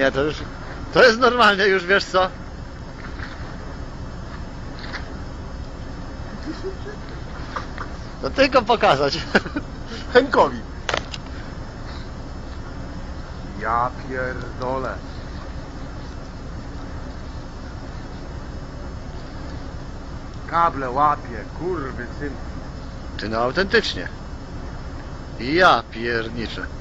Nie, to już... To jest normalnie już, wiesz co? No tylko pokazać. Henkowi. Ja pierdolę. Kable łapie, kurwy syn. Ty no autentycznie. Ja pierniczę.